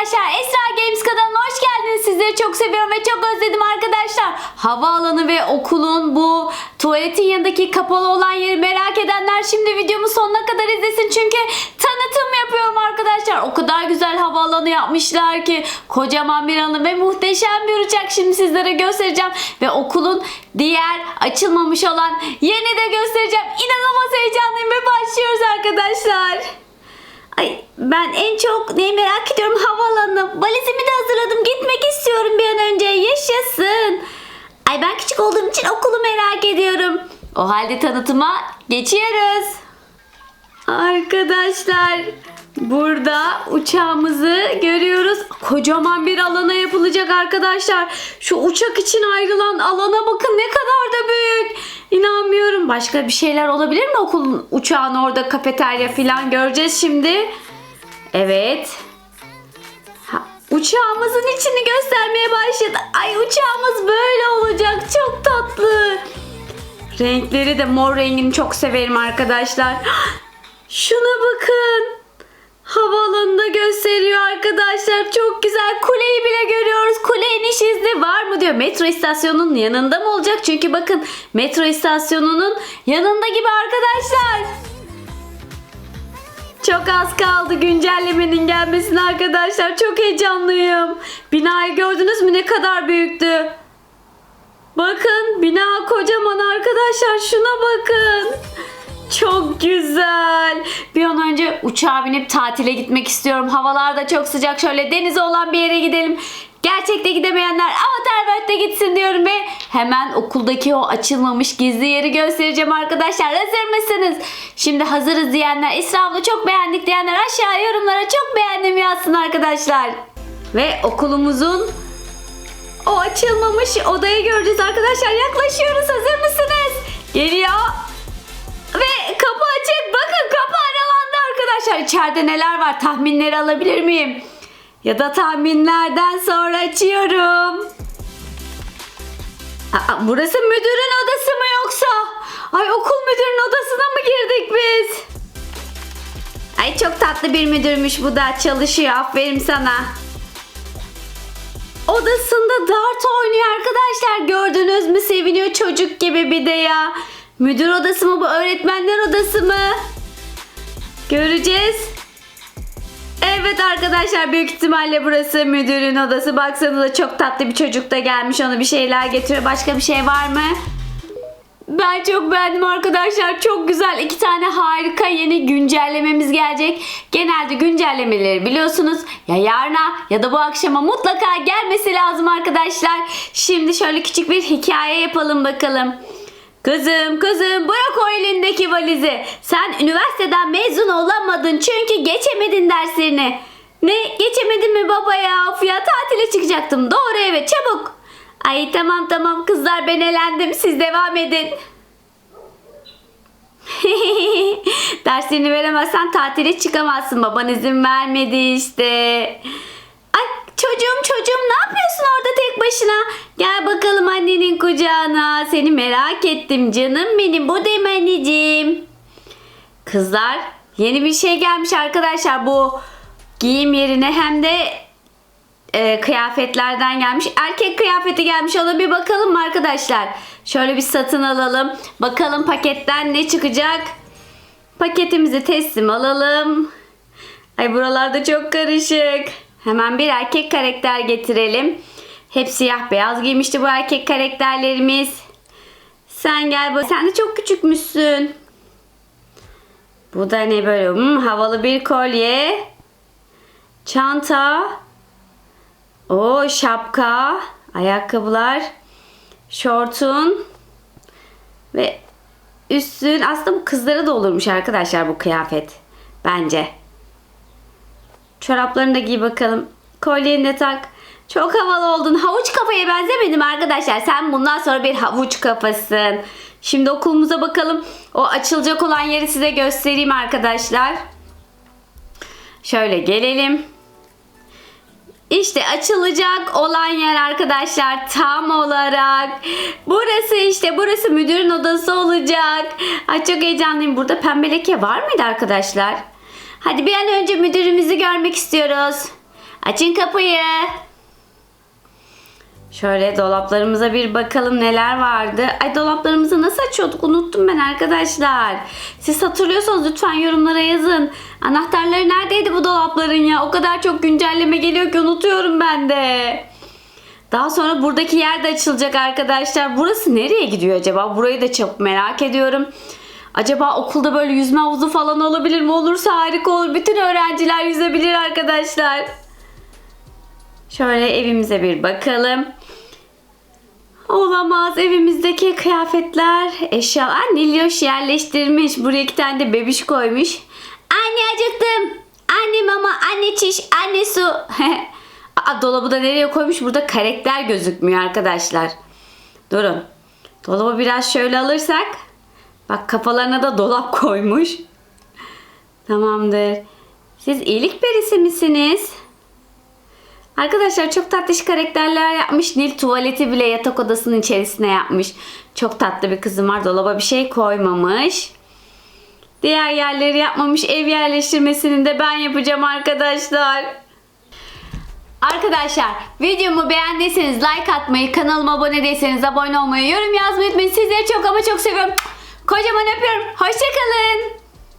arkadaşlar. Esra Games kanalına hoş geldiniz. Sizleri çok seviyorum ve çok özledim arkadaşlar. Havaalanı ve okulun bu tuvaletin yanındaki kapalı olan yeri merak edenler şimdi videomu sonuna kadar izlesin. Çünkü tanıtım yapıyorum arkadaşlar. O kadar güzel havaalanı yapmışlar ki. Kocaman bir alanı ve muhteşem bir uçak şimdi sizlere göstereceğim. Ve okulun diğer açılmamış olan yerini de göstereceğim. İnanılmaz heyecanlıyım ve başlıyoruz arkadaşlar. Ay ben en çok neyi merak ediyorum havaalanı. Valizimi de hazırladım. Gitmek istiyorum bir an önce. Yaşasın. Ay ben küçük olduğum için okulu merak ediyorum. O halde tanıtıma geçiyoruz. Arkadaşlar burada uçağımızı görüyoruz. Kocaman bir alana yapılacak arkadaşlar. Şu uçak için ayrılan alana bakın ne kadar da büyük. İnanmıyorum. Başka bir şeyler olabilir mi okulun uçağın orada kafeterya falan göreceğiz şimdi. Evet. Ha, uçağımızın içini göstermeye başladı. Ay uçağımız böyle olacak. Çok tatlı. Renkleri de mor rengini çok severim arkadaşlar. Şuna bakın. Havaalanında gösteriyor arkadaşlar. Çok güzel. Kuleyi bile görüyoruz. Kule iniş izni var mı diyor. Metro istasyonunun yanında mı olacak? Çünkü bakın metro istasyonunun yanında gibi arkadaşlar. Çok az kaldı güncellemenin gelmesine arkadaşlar. Çok heyecanlıyım. Binayı gördünüz mü ne kadar büyüktü. Bakın bina kocaman arkadaşlar. Şuna bakın. Çok güzel. Bir an önce uçağa binip tatile gitmek istiyorum. Havalar da çok sıcak. Şöyle denize olan bir yere gidelim. Gerçekte gidemeyenler Avatar World'de gitsin diyorum ve hemen okuldaki o açılmamış gizli yeri göstereceğim arkadaşlar. Hazır mısınız? Şimdi hazırız diyenler, İsra çok beğendik diyenler aşağı yorumlara çok beğendim yazsın arkadaşlar. Ve okulumuzun o açılmamış odayı göreceğiz arkadaşlar. Yaklaşıyoruz. Hazır mısınız? Geliyor. Kapı açık. Bakın kapı aralandı arkadaşlar. İçeride neler var tahminleri alabilir miyim? Ya da tahminlerden sonra açıyorum. Aa, burası müdürün odası mı yoksa? Ay okul müdürün odasına mı girdik biz? Ay çok tatlı bir müdürmüş bu da çalışıyor. Aferin sana. Odasında dart oynuyor arkadaşlar. Gördünüz mü? Seviniyor çocuk gibi bir de ya. Müdür odası mı bu? Öğretmenler odası mı? Göreceğiz. Evet arkadaşlar büyük ihtimalle burası müdürün odası. Baksanıza çok tatlı bir çocuk da gelmiş ona bir şeyler getiriyor. Başka bir şey var mı? Ben çok beğendim arkadaşlar. Çok güzel. iki tane harika yeni güncellememiz gelecek. Genelde güncellemeleri biliyorsunuz ya yarına ya da bu akşama mutlaka gelmesi lazım arkadaşlar. Şimdi şöyle küçük bir hikaye yapalım bakalım. Kızım kızım bırak o elindeki valizi. Sen üniversiteden mezun olamadın çünkü geçemedin derslerini. Ne geçemedin mi baba ya? Of ya tatile çıkacaktım. Doğru eve çabuk. Ay tamam tamam kızlar ben elendim siz devam edin. Derslerini veremezsen tatile çıkamazsın. Baban izin vermedi işte. Çocuğum ne yapıyorsun orada tek başına? Gel bakalım annenin kucağına. Seni merak ettim canım benim. Buradayım anneciğim. Kızlar yeni bir şey gelmiş arkadaşlar bu giyim yerine hem de e, kıyafetlerden gelmiş. Erkek kıyafeti gelmiş ona bir bakalım mı arkadaşlar? Şöyle bir satın alalım. Bakalım paketten ne çıkacak? Paketimizi teslim alalım. Ay buralarda çok karışık. Hemen bir erkek karakter getirelim. Hep siyah beyaz giymişti bu erkek karakterlerimiz. Sen gel bak. Sen de çok küçükmüşsün. Bu da ne böyle? Hmm, havalı bir kolye. Çanta. O şapka, ayakkabılar, şortun ve üstün. Aslında bu kızlara da olurmuş arkadaşlar bu kıyafet. Bence. Çoraplarını da giy bakalım. Kolyeni de tak. Çok havalı oldun. Havuç kafaya benzemedim arkadaşlar. Sen bundan sonra bir havuç kafasın. Şimdi okulumuza bakalım. O açılacak olan yeri size göstereyim arkadaşlar. Şöyle gelelim. İşte açılacak olan yer arkadaşlar tam olarak. Burası işte burası müdürün odası olacak. Ay çok heyecanlıyım. Burada pembe leke var mıydı arkadaşlar? Hadi bir an önce müdürümüzü görmek istiyoruz. Açın kapıyı. Şöyle dolaplarımıza bir bakalım neler vardı. Ay dolaplarımızı nasıl açıyorduk unuttum ben arkadaşlar. Siz hatırlıyorsanız lütfen yorumlara yazın. Anahtarları neredeydi bu dolapların ya? O kadar çok güncelleme geliyor ki unutuyorum ben de. Daha sonra buradaki yer de açılacak arkadaşlar. Burası nereye gidiyor acaba? Burayı da çok merak ediyorum. Acaba okulda böyle yüzme havuzu falan olabilir mi? Olursa harika olur. Bütün öğrenciler yüzebilir arkadaşlar. Şöyle evimize bir bakalım. Olamaz evimizdeki kıyafetler, eşyalar Nilyoş yerleştirmiş. Buraya iki tane de bebiş koymuş. Anne acıktım. Anne mama, anne çiş, anne su. Aa, dolabı da nereye koymuş? Burada karakter gözükmüyor arkadaşlar. Durun. Dolabı biraz şöyle alırsak. Bak kafalarına da dolap koymuş. Tamamdır. Siz iyilik perisi misiniz? Arkadaşlar çok tatlış karakterler yapmış. Nil tuvaleti bile yatak odasının içerisine yapmış. Çok tatlı bir kızım var. Dolaba bir şey koymamış. Diğer yerleri yapmamış. Ev yerleştirmesini de ben yapacağım arkadaşlar. Arkadaşlar videomu beğendiyseniz like atmayı, kanalıma abone değilseniz abone olmayı, yorum yazmayı unutmayın. Sizleri çok ama çok seviyorum. Kocaman öpüyorum. Hoşçakalın.